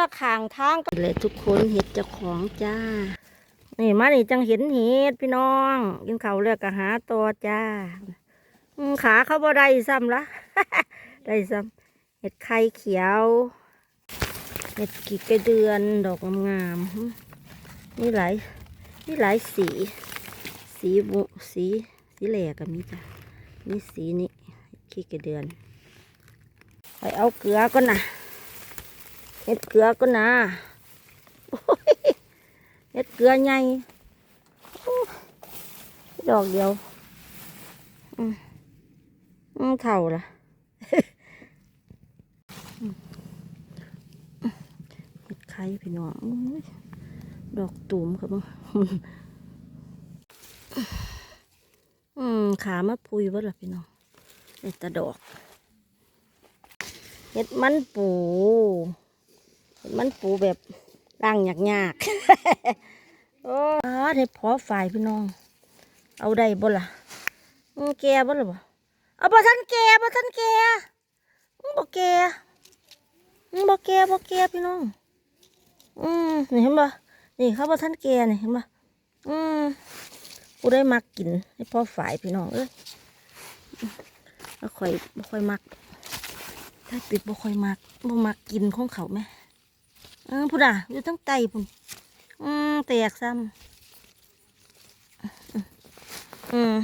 ละข้างทางกันเลยทุกคนเห็ดเจ้าของจ้า นี่มานี่จังเห็นเห็ดพี่น้อง กินเขาเลือกก็หาตัวจ้าขาเขาบ่ได้ซ้ำละได้ซ้ำเห็ดไข่เขียวเห็ดกีกระเดือนดอกงามๆนี่หลายนี่หลายสี สีบุสีสีแหลกกับมีจ้ะนี่สีนี้ขี้กระเดือน ไปเอาเกลือก่อนนะ เห็ดเกลือก่อนะเห็ดเกลือใหญ่ดอกเดียว อืมอืมเท่าละเห็ดไข่พี่น้องดอกตูมครับมึงอืม ขามาพุยว่าล่ะพี่น้องเห็ดแตะดอก เห็ดมันปู มันปูแบบร่างยากยากโอ้เห็ดพอฝ่ายพี่น้อง เอาได้บ่ล่ะอืมแกบ่ล่ะบ่เอาบ่ทันแกบ่ทันแกอืมบ่แกอืมบ่แกบ่แกพี่น้อง อืมนี่เห็นบ่นี่เขาบ่ทันแกนี่เห็นบ่อืมกูได้มักกินให้พ่อฝ่ายพี่น้องเอ้ยบ่ค่อยบ่ค่อยมัก ถ้าปิดบ่ค่อยมักบ่มักกินของเขาไหม เออพูดอะอยู่ทั้งไตพุ่นอืมแตกซ้ำอืม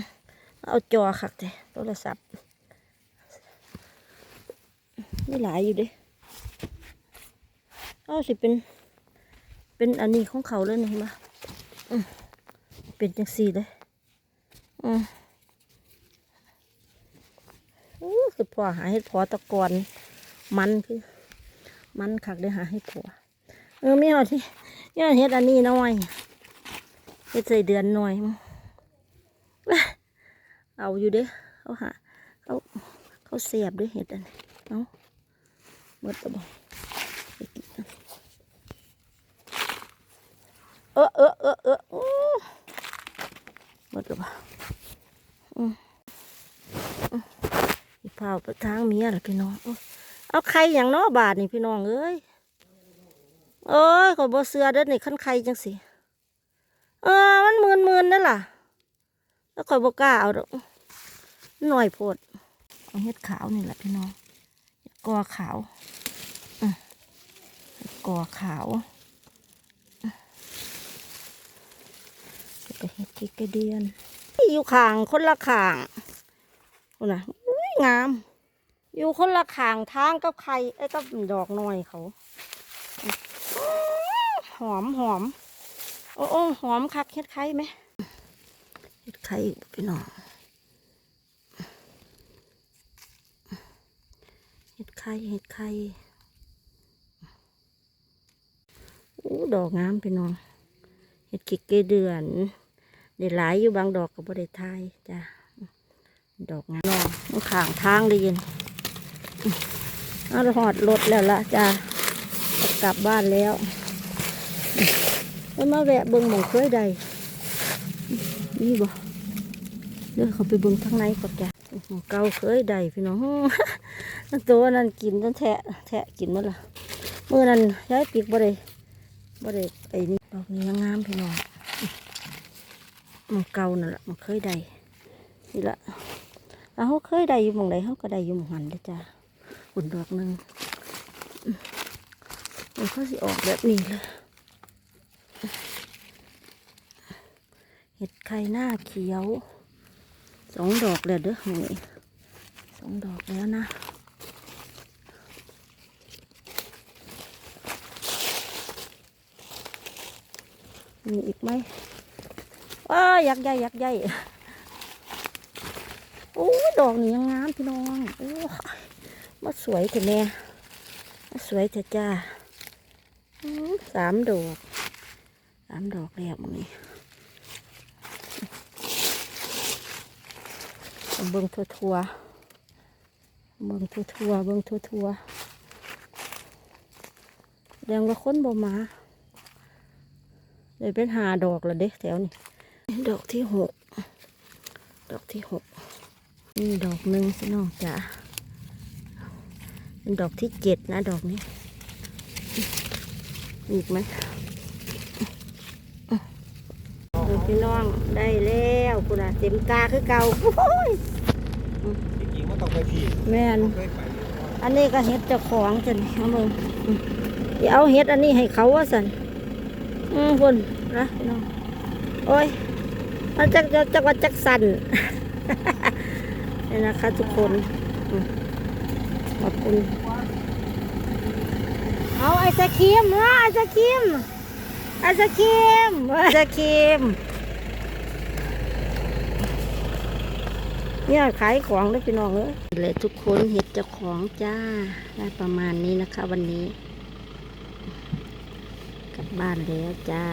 เอาจอคักแต่โทรศัพท์นี่หลายอยู่เด้เอาสิเป็น เป็นอันนี้ของเขาเลยนี่เห็นปะอืมเป็นจังสี่เลยอืมอู้คือพอหาเห็ดพอตะกอนมันคือ มันคักได้หาเห็ดพอ เออไม่เอาที่ยอดเห็ดอันนี้น้อยเห็ดใส่เดือนหน่อยมั้งเอาอยู่เด้เขาหาเขาเขาเสียบด้วยเห็ดอันนี้เอาหมดแล้วบอกเออเออเออเออหมดแล้วบอกอีพาไปทางเมียล่ะพี่น้องเอาไข่อย่างน้อบาทนี่พี่น้องเอ้ย เอ้ยขอบ่เสือเด้อนี่ขั้นไข่จังสิเออมันมืนมืนๆนั่นล่ะ แล้วข่อยบ่กล้าเอาดอกหน่อยโพดเอาเห็ดขาวนี่แหละพี่น้องกอขาวอืมเห็ดกอขาวก็เห็ดที่กระเดียนอยู่ข้างคนละข้างนู่นนะอุ้ยงาม อยู่คนละข้างทางกับไข่ไอ้กับดอกน้อยเขา หอมหอม โอ้โอ้หอมคักเฮ็ดไข่ไหมเฮ็ดไข่อีกพี่น้องเฮ็ดไข่เฮ็ดไข่อู้ดอกงามพี่น้องเฮ็ดกิกเกเดือนได้หลายอยู่บางดอกก็บ่ได้ทยจ้าดอกงามนองข้างทางได้ยินเอาหอดรถแล้วละจ้าจะกลับบ้านแล้ว แล้วมาแวะเบิ่งหมองเคยใดนี่บ่เดี๋ยวเขาไปเบิ่งทางในก่อนจ้ะหมองเก่าเคยใดพี่น้องนั่นตัวนั้นกินจนแทะแทะกินหมดละเมื่อนั้นย้ายปีกบ่ได้บ่ได้ไอ้นี่ดอกนี้งามพี่น้องหมองเก่านั่นแหละหมองเคยใดนี่ละแล้วเขาเคยได้อยู่หมองใดเขาก็ได้อยู่หมองหันเด้จ้าอุ่นดอกหนึ่งมันเขาสิออกแบบนี้เลยเห็ด ไข่หน้าเขียวสองดอกแล้วเด้อหนี่สองดอกแล้วนะมีอีกไหมว้ายักษ์ใหญ่ยักษ์ใหญ่โอ้ดอกนี่ยังงามพี่น้องโอ้มาสวยแต่แม่มาสวยแต่จ้าสามดอกสามดอกแล้วมึงนี่ เบิ่งทั่วทัวๆเบิ่งทั่วทัวๆเบิ่งทั่วทัวๆแสดงว่าคนบ่มาเลยเป็นหาดอกละเด็กแถวนี้ดอกที่หกดอกที่หกนี่ดอกหนึ่งสิน้องจ๋าเป็นดอกที่เจ็ดนะดอกนี้อีกไหมเออ พี่น้องได้แล้วกูน่ะเต็มกาคือเก่าโอ้ยจริงๆมันต้องไปพี่แม่นเคยไปอันนี้ก็เห็ดเจ้าของจันเอามึงอืมเดี๋ยวเอาเห็ดอันนี้ให้เขาว่าสันอืมคุณนะพี่น้องโอ้ยมันจักจักจักว่าจักสันนี่นะคะทุกคนอืมขอบคุณ เอาไอศครีมเนาะไอศครีมไอศครีมไอศครีม เนี่ยขายของเลยพี่น้องเอ้ยเลยทุกคนเห็ดเจ้าของจ้าได้ประมาณนี้นะคะ วันนี้ กลับบ้านแล้วจ้า